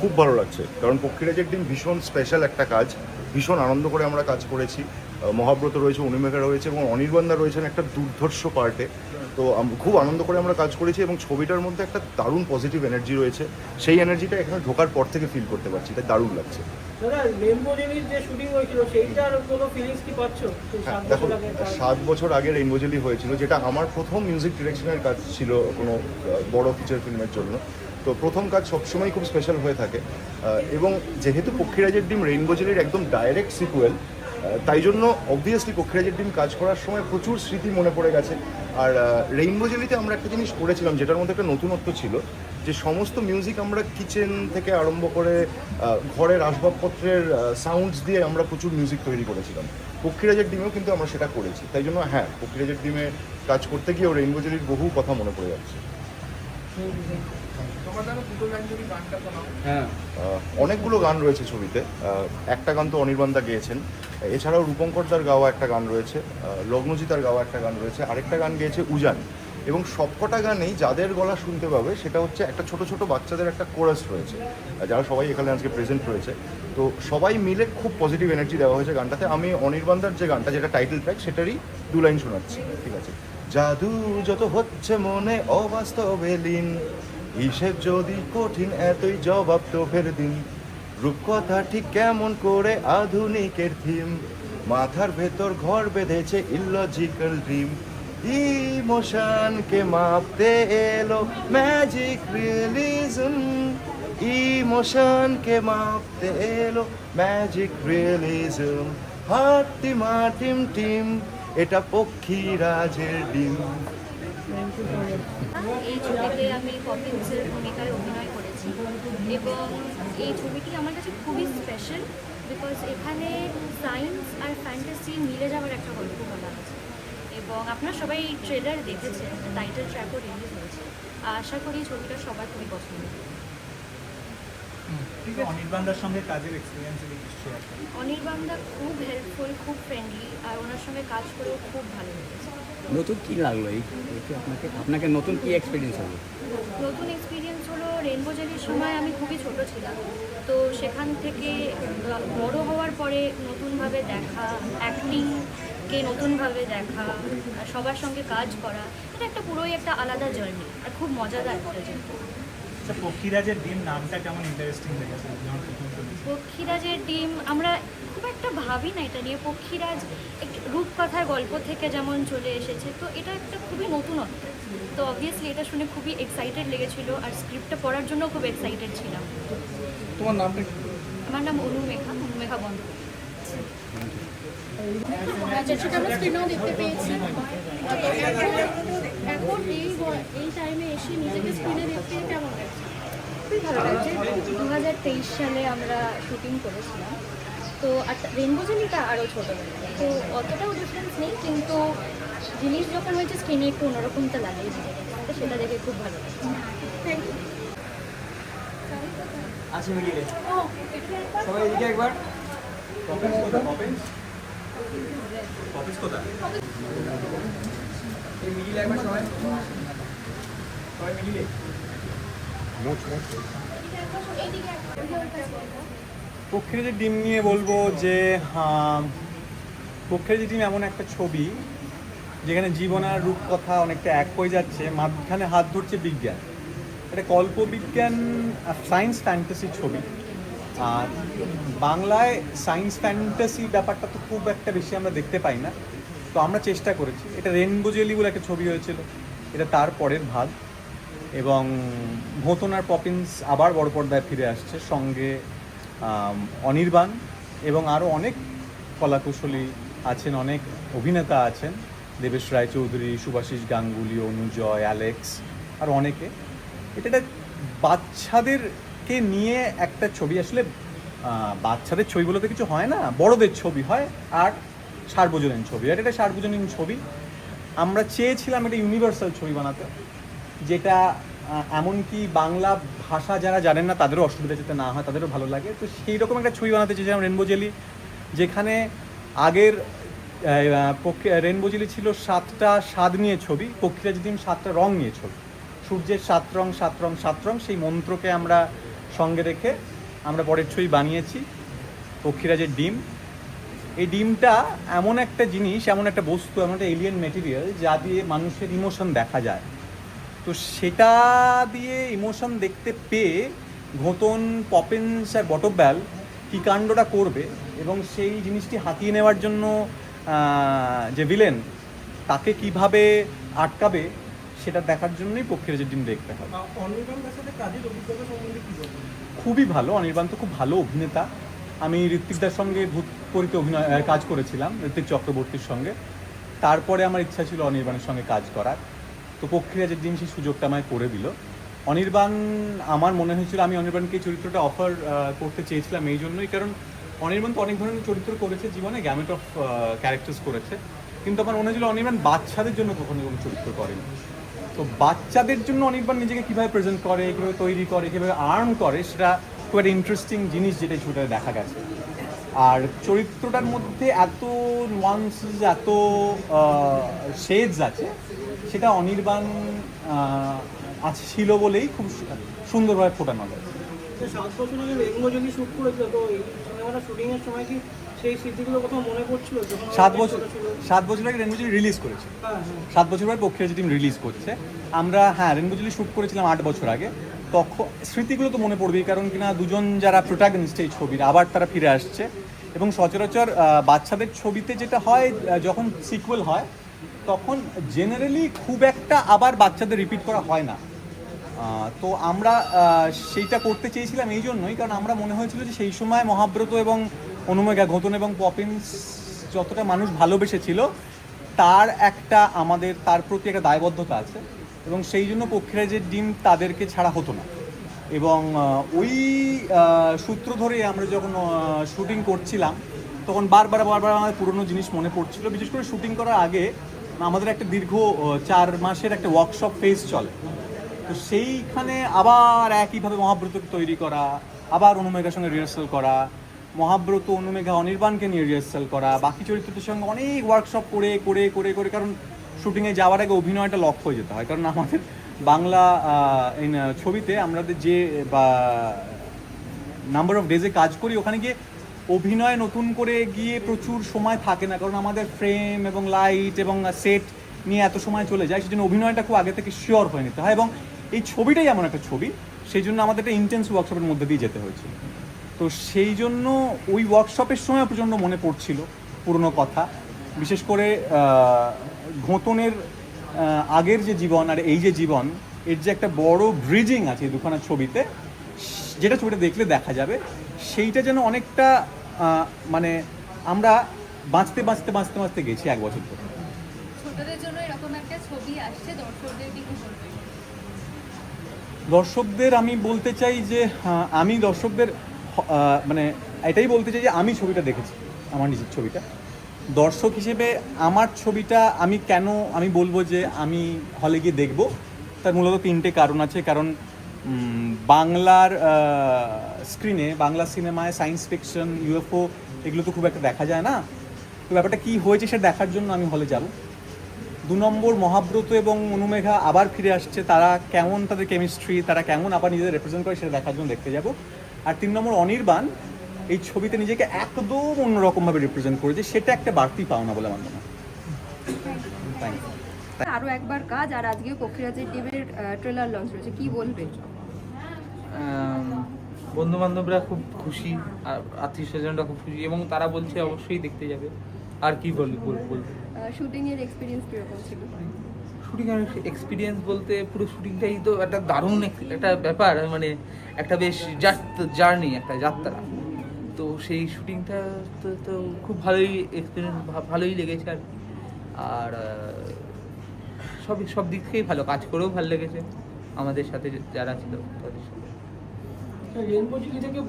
খুব ভালো লাগছে। কারণ পক্ষীরাজের দিন ভীষণ স্পেশাল একটা কাজ। ভীষণ আনন্দ করে আমরা কাজ করেছি। মহাব্রত রয়েছে অনিমেঘা রয়েছে এবং অনির্বাণদা রয়েছেন একটা দুর্ধর্ষ পার্টে। তো খুব আনন্দ করে আমরা কাজ করেছি এবং ছবিটার মধ্যে একটা দারুণ পজিটিভ এনার্জি রয়েছে। সেই এনার্জিটা এখানে ঢোকার পর থেকে ফিল করতে পারছি। তাই দারুণ লাগছে। দাদা লেম্বোজিনির যে শুটিং হয়েছিল সেইটার কোনো ফিলিংস কি পাচ্ছ? সেই হ্যাঁ, সাত দেখো বছর আগে সাত বছর আগে রেইনবোজেলি হয়েছিল যেটা আমার প্রথম মিউজিক ডিরেকশনের কাজ ছিল কোনো বড় ফিচার ফিল্মের জন্য। তো প্রথম কাজ সবসময় খুব স্পেশাল হয়ে থাকে। এবং যেহেতু পক্ষীরাজের ডিম রেইনবোজেলির একদম ডাইরেক্ট সিকুয়েল তাই জন্য অবভিয়াসলি পক্ষীরাজের ডিম কাজ করার সময় প্রচুর স্মৃতি মনে পড়ে গেছে। আর রেইনবো জেলিতে আমরা একটা জিনিস করেছিলাম, যেটার মধ্যে একটা নতুনত্ব ছিল, যে সমস্ত মিউজিক আমরা কিচেন থেকে আরম্ভ করে ঘরের আসবাবপত্রের সাউন্ডস দিয়ে আমরা প্রচুর মিউজিক তৈরি করেছিলাম। পক্ষীরাজের ডিমেও কিন্তু আমরা সেটা করেছি। তাই জন্য হ্যাঁ পক্ষীরাজের ডিমে কাজ করতে গিয়েও রেইনবো জেলির বহু কথা মনে পড়ে যাচ্ছে। হ্যাঁ। অনেকগুলো গান রয়েছে ছবিতে। একটা গান তো অনির্বাণদা গেয়েছেন। এছাড়াও রূপঙ্কর রূপঙ্করদার গাওয়া একটা গান রয়েছে লগ্নজিতার গাওয়া একটা গান রয়েছে, আরেকটা গান গেয়েছে উজান। এবং সবকটা গানেই যাদের গলা শুনতে পাবে সেটা হচ্ছে একটা ছোট ছোট বাচ্চাদের একটা কোরাস রয়েছে। যারা সবাই এখানে আজকে প্রেজেন্ট রয়েছে। তো সবাই মিলে খুব পজিটিভ এনার্জি দেওয়া হয়েছে গানটাতে। আমি অনির্বাণদার যে গানটা, যেটা টাইটেল ট্র্যাক সেটারই দু লাইন শোনাচ্ছি। ঠিক আছে? জাদু যত হচ্ছে মনে অবাস্তবে লীন। হিসেব যদি কঠিন এতই জবাব তো ফের দিন, রূপকথা ঠিক কেমন করে আধুনিকের থিম? মাথার ভেতর ঘর বেঁধেছে ইলজিক্যাল ড্রিম ইমোশনকে মাপতে এলো ম্যাজিক রিয়েলিজম ইমোশনকে মাপতে এলো ম্যাজিক রিয়েলিজম হাত টিম টিম, এটা পক্ষীরাজের ডিম। এই ছবিতে আমি পপিন্সের ভূমিকায় অভিনয় করেছি এবং এই ছবিটি আমার কাছে খুবই স্পেশাল বিকজ এখানে সায়েন্স আর ফ্যান্টাসি মিলে যাওয়ার একটা গল্প বলা আছে এবং আপনারা সবাই ট্রেলার দেখেছেন টাইটেল ট্র্যাকও রিলিজ হয়েছে। আশা করি ছবিটা সবার খুবই পছন্দ। হবে। ঠিক আছে অনির্বাণদার সঙ্গে কাজের এক্সপিরিয়েন্স অনির্বাণদা খুব হেল্পফুল খুব ফ্রেন্ডলি আর ওনার সঙ্গে কাজ করেও খুব ভালো লেগেছে। নতুন কি লাগল এই আপনাকে আপনাকে নতুন কি এক্সপিরিয়েন্স হলো? নতুন এক্সপিরিয়েন্স হলো রেনবো জেলির সময় আমি খুবই ছোট ছিলাম। তো সেখান থেকে বড় হওয়ার পরে নতুনভাবে দেখা অ্যাক্টিংকে নতুনভাবে দেখা আর সবার সঙ্গে কাজ করা এটা একটা পুরোই একটা আলাদা জার্নি আর খুব মজাদার একটা জার্নি আচ্ছা পক্ষীরাজের ডিম নামটা কেমন ইন্টারেস্টিং লেগেছে? পক্ষীরাজের ডিম আমরা খুব একটা ভাবি না এটা নিয়ে। পক্ষীরাজ রূপকথার গল্প থেকে যেমন চলে এসেছে তো এটা একটা খুবই নতুনত্ব তো অবভিয়াসলি এটা শুনে খুবই এক্সাইটেড লেগেছিল আর স্ক্রিপ্টটা পড়ার জন্য খুব এক্সাইটেড ছিলাম। তোমার নামটা আমার নাম অনুমেঘা অনুমেঘা বন্ধ আচ্ছা সেটা আমরা স্ক্রিনেও দেখতে পেয়েছি। এখন এই এই টাইমে এসে নিজেকে স্ক্রিনে দেখতে কেমন লাগছে? খুবই ভালো লাগছে। দু হাজার তেইশ সালে আমরা শুটিং করেছিলাম। তো আর রেনবো জেলিটা আরও ছোটোবেলা তো অতটাও ডিফারেন্স নেই কিন্তু জিনিস যখন হয়েছে স্ক্রিনে একটু অন্যরকম তো লাগেই। তো সেটা দেখে খুব ভালো থ্যাংক ইউ আসি মিলিয়ে ও সবাই এদিকে একবার। কপিস কোথায়? কপিস কপিস কোথায়? এই মিলিয়ে একবার সবাই। সবাই মিলিয়ে পক্ষীরাজের ডিম নিয়ে বলব যে পক্ষীরাজের ডিম এমন একটা ছবি যেখানে জীবন আর রূপকথা অনেকটা এক হয়ে যাচ্ছে, মাঝখানে হাত ধরছে বিজ্ঞান। এটা কল্পবিজ্ঞান সায়েন্স ফ্যান্টাসি ছবি। আর বাংলায় সায়েন্স ফ্যান্টাসি ব্যাপারটা তো খুব একটা বেশি আমরা দেখতে পাই না। তো আমরা চেষ্টা করেছি। এটা রেনবো জেলি বলে একটা ছবি হয়েছিল। এটা তার পরের ভাগ। এবং ভোতনার পপিন্স আবার বড় পর্দায় ফিরে আসছে। সঙ্গে অনির্বাণ এবং আরও অনেক কলাকুশলী আছেন, অনেক অভিনেতা আছেন। দেবেশ রায়চৌধুরী, সুভাষিস গাঙ্গুলি অনুজয় অ্যালেক্স আর অনেকে। এটা একটা বাচ্চাদেরকে নিয়ে একটা ছবি। আসলে বাচ্চাদের ছবিগুলোতে কিছু হয় না, বড়দের ছবি হয় আর সার্বজনীন ছবি। আর এটা সার্বজনীন ছবি। আমরা চেয়েছিলাম এটা ইউনিভার্সাল ছবি বানাতে, যেটা এমনকি বাংলা ভাষা যারা জানেন না, তাদেরও অসুবিধা যাতে না হয়, তাদেরও ভালো লাগে। তো সেই রকম একটা ছবি বানাতে চেয়েছিলাম রেনবো জেলি যেখানে আগের রেনবো জেলি ছিল সাতটা স্বাদ নিয়ে ছবি পক্ষীরা যদি সাতটা রং নিয়ে ছবি। সূর্যের সাত রং সাত রং সাত রং, সেই মন্ত্রকে আমরা সঙ্গে রেখে আমরা পরের ছবি বানিয়েছি, পক্ষীরাজের ডিম। এই ডিমটা এমন একটা জিনিস, এমন একটা বস্তু, এমন একটা এলিয়েন মেটেরিয়াল যা দিয়ে মানুষের ইমোশন দেখা যায়। তো সেটা দিয়ে ইমোশন দেখতে পেয়ে ঘোতন পপেন্স আর বটব্যাল কী কাণ্ডটা করবে এবং সেই জিনিসটি হাতিয়ে নেওয়ার জন্য যে ভিলেন তাকে কীভাবে আটকাবে সেটা দেখার জন্যই পক্ষের যে ডিম দেখতে হবে খুবই ভালো। অনির্বাণ তো খুব ভালো অভিনেতা। আমি ঋত্বিকদার সঙ্গে ভূতপরিতে অভিনয় কাজ করেছিলাম ঋত্বিক চক্রবর্তীর সঙ্গে। তারপরে আমার ইচ্ছা ছিল অনির্বাণের সঙ্গে কাজ করার। তো পক্ষীরাজের দিন সেই সুযোগটা আমায় করে দিল। অনির্বাণ, আমার মনে হয়েছিল আমি অনির্বাণকে চরিত্রটা অফার করতে চেয়েছিলাম এই জন্যই। কারণ অনির্বাণ তো অনেক ধরনের চরিত্র করেছে জীবনে গ্যামেট অফ ক্যারেক্টার্স করেছে। কিন্তু আমার মনে হয়েছিল অনির্বাণ বাচ্চাদের জন্য কখনো কোনো চরিত্র করেনি। তো বাচ্চাদের জন্য অনির্বাণ নিজেকে কীভাবে প্রেজেন্ট করে, কীভাবে তৈরি করে, কীভাবে আর্ন করে, সেটা খুব একটা ইন্টারেস্টিং জিনিস যেটা ছবিটাতে দেখা গেছে। আর চরিত্রটার মধ্যে এত নোয়ান্সেস এত শেডস আছে সেটা অনির্বাণ আছে ছিল বলেই খুব সুন্দরভাবে ফোটানো তো সাত বছর আগে রেঙ্গো যদি শুট করেছিল তো এই সিনেমাটা শুটিং সময় কি সেই স্মৃতিগুলো কোথাও মনে পড়ছিল? সাত বছর সাত বছর আগে রেনবুজি রিলিজ করেছে। হ্যাঁ হ্যাঁ। সাত বছর পর পক্ষের টিম রিলিজ করছে আমরা হ্যাঁ রেনবুজুলি শ্যুট করেছিলাম আট বছর আগে তখন স্মৃতিগুলো তো মনে পড়বেই, কারণ কিনা দুজন যারা প্রোটাগনিস্ট এই ছবির, আবার তারা ফিরে আসছে। এবং সচরাচর বাচ্চাদের ছবিতে যেটা হয় যখন সিকুয়েল হয়, তখন জেনারেলি খুব একটা আবার বাচ্চাদের রিপিট করা হয় না। তো আমরা সেইটা করতে চেয়েছিলাম এই জন্যই, কারণ আমরা মনে হয়েছিল যে সেই সময় মহাব্রত এবং অনুমেগা ঘতন এবং পপিন্স যতটা মানুষ ভালোবেসেছিল, তার একটা আমাদের, তার প্রতি একটা দায়বদ্ধতা আছে। এবং সেই জন্য পক্ষীরাজের ডিম তাদেরকে ছাড়া হতো না। এবং ওই সূত্র ধরে আমরা যখন শুটিং করছিলাম, তখন বারবার বারবার আমাদের পুরনো জিনিস মনে পড়ছিল। বিশেষ করে শুটিং করার আগে আমাদের একটা দীর্ঘ চার মাসের একটা ওয়ার্কশপ ফেজ চলে। তো সেইখানে আবার একইভাবে মহাব্রতকে তৈরি করা, আবার অনুমেঘার সঙ্গে রিহার্সাল করা, মহাব্রত, অনুমেঘা, অনির্বাণকে নিয়ে রিহার্সাল করা, বাকি চরিত্রদের সঙ্গে অনেক ওয়ার্কশপ করে করে করে করে, কারণ শুটিংয়ে যাওয়ার আগে অভিনয়টা লক হয়ে যেতে হয়। কারণ আমাদের বাংলা ছবিতে আমাদের যে, বা নাম্বার অফ ডেজে কাজ করি, ওখানে গিয়ে অভিনয় নতুন করে গিয়ে প্রচুর সময় থাকে না। কারণ আমাদের ফ্রেম এবং লাইট এবং সেট নিয়ে এত সময় চলে যায়, সেজন্য অভিনয়টা খুব আগে থেকে শিওর হয়ে নিতে হয়। এবং এই ছবিটাই এমন একটা ছবি সেই জন্য আমাদের একটা ইন্টেন্স ওয়ার্কশপের মধ্যে দিয়ে যেতে হয়েছে। তো সেই জন্য ওই ওয়ার্কশপের সময় প্রচণ্ড মনে পড়ছিল পুরনো কথা। বিশেষ করে ঘোতনের আগের যে জীবন আর এই যে জীবন এর যে একটা বড় ব্রিজিং আছে এই দুখানা ছবিতে যেটা ছবিটা দেখলে দেখা যাবে সেইটা যেন অনেকটা মানে আমরা বাঁচতে বাঁচতে বাঁচতে বাঁচতে গেছি এক বছর ধরে। দর্শকদের আমি বলতে চাই যে আমি দর্শকদের মানে এটাই বলতে চাই যে আমি ছবিটা দেখেছি আমার নিজের ছবিটা। দর্শক হিসেবে আমার ছবিটা আমি কেন আমি বলব যে আমি হলে গিয়ে দেখব? তার মূলত তিনটে কারণ আছে। কারণ বাংলার স্ক্রিনে বাংলা সিনেমায় সায়েন্স ফিকশন ইউএফও এগুলো তো খুব একটা দেখা যায় না। তো ব্যাপারটা কী হয়েছে সেটা দেখার জন্য আমি হলে যাব। দু নম্বর, মহাব্রত এবং অনুমেঘা আবার ফিরে আসছে। তারা কেমন তাদের কেমিস্ট্রি তারা কেমন আবার নিজেদের রিপ্রেজেন্ট করে সেটা দেখার জন্য দেখতে যাব। আর তিন নম্বর, অনির্বাণ এই ছবিতে নিজেকে একদম অন্যরকমভাবে রিপ্রেজেন্ট করেছে সেটা একটা বাড়তি পাওনা বলে আমার মনে হয়। আরও একবার কাজ আর আজকেও পক্ষীরাজের টিমের ট্রেলার লঞ্চ হয়েছে কি বলবে? বন্ধু বান্ধবরা খুব খুশি আর আত্মীয় স্বজনরা খুব খুশি এবং তারা বলছে অবশ্যই দেখতে যাবে। আর কি বল বল- বলব শুটিং এর এক্সপিরিয়েন্স কীরকম ছিল? শুটিং এক্সপিরিয়েন্স বলতে পুরো শুটিংটাই তো একটা দারুণ একটা ব্যাপার মানে একটা বেশ জার্নি একটা যাত্রা। সেই শুটিংটা তো তো খুব ভালোই এক্সপিরিয়েন্স ভালোই লেগেছে আর কি। আর সব সব দিক থেকেই ভালো কাজ করেও ভালো লেগেছে আমাদের সাথে যারা ছিল তাদের সাথে। রেনবো ঝিলি থেকে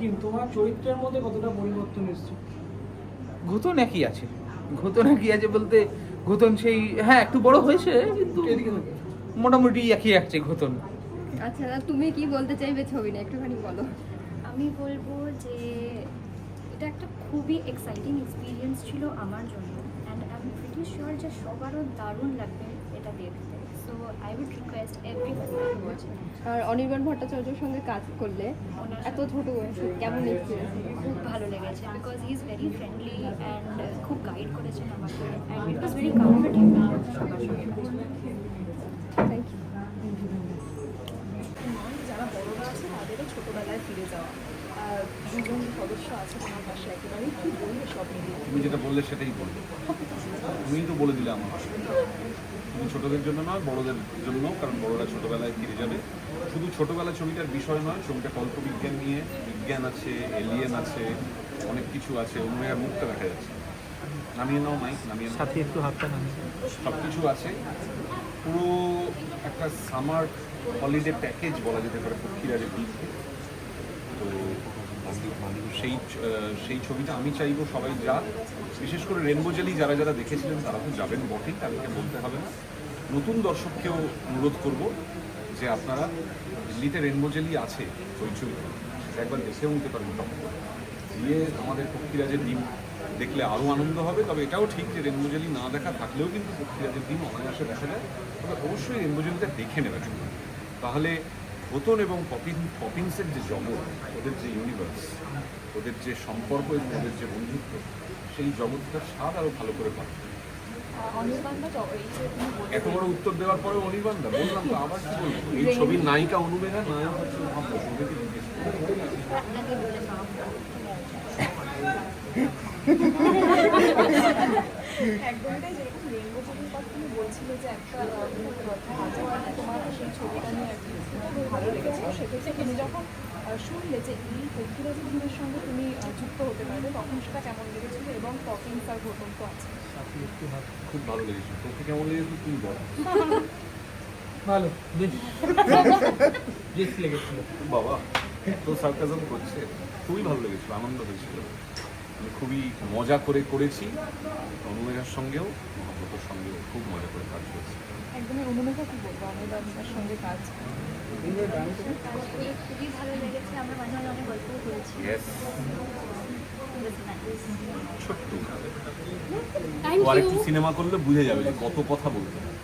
ডিম তোমার চরিত্রের মধ্যে কতটা পরিবর্তন এসেছে? ঘুতন একই আছে। ঘুতন একই আছে বলতে ঘুতন সেই হ্যাঁ একটু বড় হয়েছে কিন্তু মোটামুটি একই আছে ঘুতন। আচ্ছা তুমি কি বলতে চাইবে ছবি না একটুখানি বলো। আমি বলব যে এটা একটা খুবই এক্সাইটিং এক্সপিরিয়েন্স ছিল আমার জন্য and I am pretty sure যে সবারও দারুণ লাগবে এটা দেখতে। So I would request every to আর অনির্বাণ ভট্টাচার্যর সঙ্গে কাজ করলে এত ছোট বয়সে কেমন এক্সপিরিয়েন্স খুব ভালো লেগেছে because he is very friendly and খুব গাইড করেছেন আমাকে and it was very comfortable সবার সঙ্গে থ্যাংক ইউ যারা বড়রা আছে তাদেরও ছোটবেলায় ফিরে যাওয়া আর দুজন সদস্য আছে তোমার পাশে একেবারে কি বলবে সব মিলিয়ে? তুমি যেটা বললে সেটাই বলবে। তুমি তো বলে দিলে আমার শুধু ছোটদের জন্য নয় বড়দের জন্য কারণ বড়রা ছোটবেলায় ফিরে যাবে। শুধু ছোটবেলা ছবিটার বিষয় নয় ছবিটা কল্পবিজ্ঞান নিয়ে বিজ্ঞান আছে এলিয়েন আছে অনেক কিছু আছে অন্যের মুখটা দেখা যাচ্ছে। নামিয়ে নাও মাইক নামিয়ে সাথে একটু হাতটা নামিয়ে সব কিছু আছে। পুরো একটা সামার হলিডে প্যাকেজ বলা যেতে পারে দিকে তো সেই আহ, সেই ছবিটা আমি চাইব সবাই যা বিশেষ করে রেনবো জেলি যারা যারা দেখেছিলেন তারা তো যাবেন বটেই তাদেরকে বলতে হবে না। নতুন দর্শককেও অনুরোধ করব যে আপনারা দিল্লিতে রেনবো জেলি আছে সেটা একবার দেখেও নিতে পারেন তখন। গিয়ে আমাদের পক্ষীরাজের ডিম দেখলে আরও আনন্দ হবে তবে এটাও ঠিক যে রেনবোজেলি না দেখা থাকলেও কিন্তু পক্ষীরাজের ডিম অনায়াসে দেখা যায়। তবে অবশ্যই রেনবোজেলিটা দেখে নেবেন তাহলে ফোতন এবং পপিন পপিন্সের যে জগৎ ওদের যে ইউনিভার্স ওদের যে সম্পর্ক এবং ওদের যে বন্ধুত্ব সেই জগৎটার স্বাদ আরও ভালো করে পাবে এত বড় উত্তর দেওয়ার পরে অনির্বাণদা বললাম তো আবার কি বলব? এই ছবির নায়িকা অনুমেঘা নায়ক হচ্ছে একদমটাই যেরকম রেনবো ছবির কথা তুমি বলছিলে যে একটা কথা। ছবিটা নিয়ে আর কি খুব ভালো লেগেছে সেক্ষেত্রে তুমি যখন শুনলে যে এই পক্ষীরাজি দিনের সঙ্গে তুমি যুক্ত হতে পারবে তখন সেটা কেমন লেগেছিল এবং টকিংস আর ঘটন তো আছে? খুব ভালো লেগেছে তোকে কেমন লেগেছে তুই বল। ভালো বেশ। বেশ লেগেছিল। বাবা এত সার্কাজম করছে। খুবই ভালো লেগেছিল আনন্দ হয়েছিল। খুবই মজা করে করেছি। অনুমেঘার সঙ্গেও মহাব্রতর সঙ্গেও খুব মজা করে কাজ করেছি। একদমই অনুমেঘা কি বলব সঙ্গে কাজ খুবই ভালো লেগেছে আমরা মাঝে মাঝে অনেক গল্পও করেছি। Yes It was nice. ছোট্ট আরেকটু সিনেমা করলে বুঝে যাবে যে কত কথা বলতে হয়।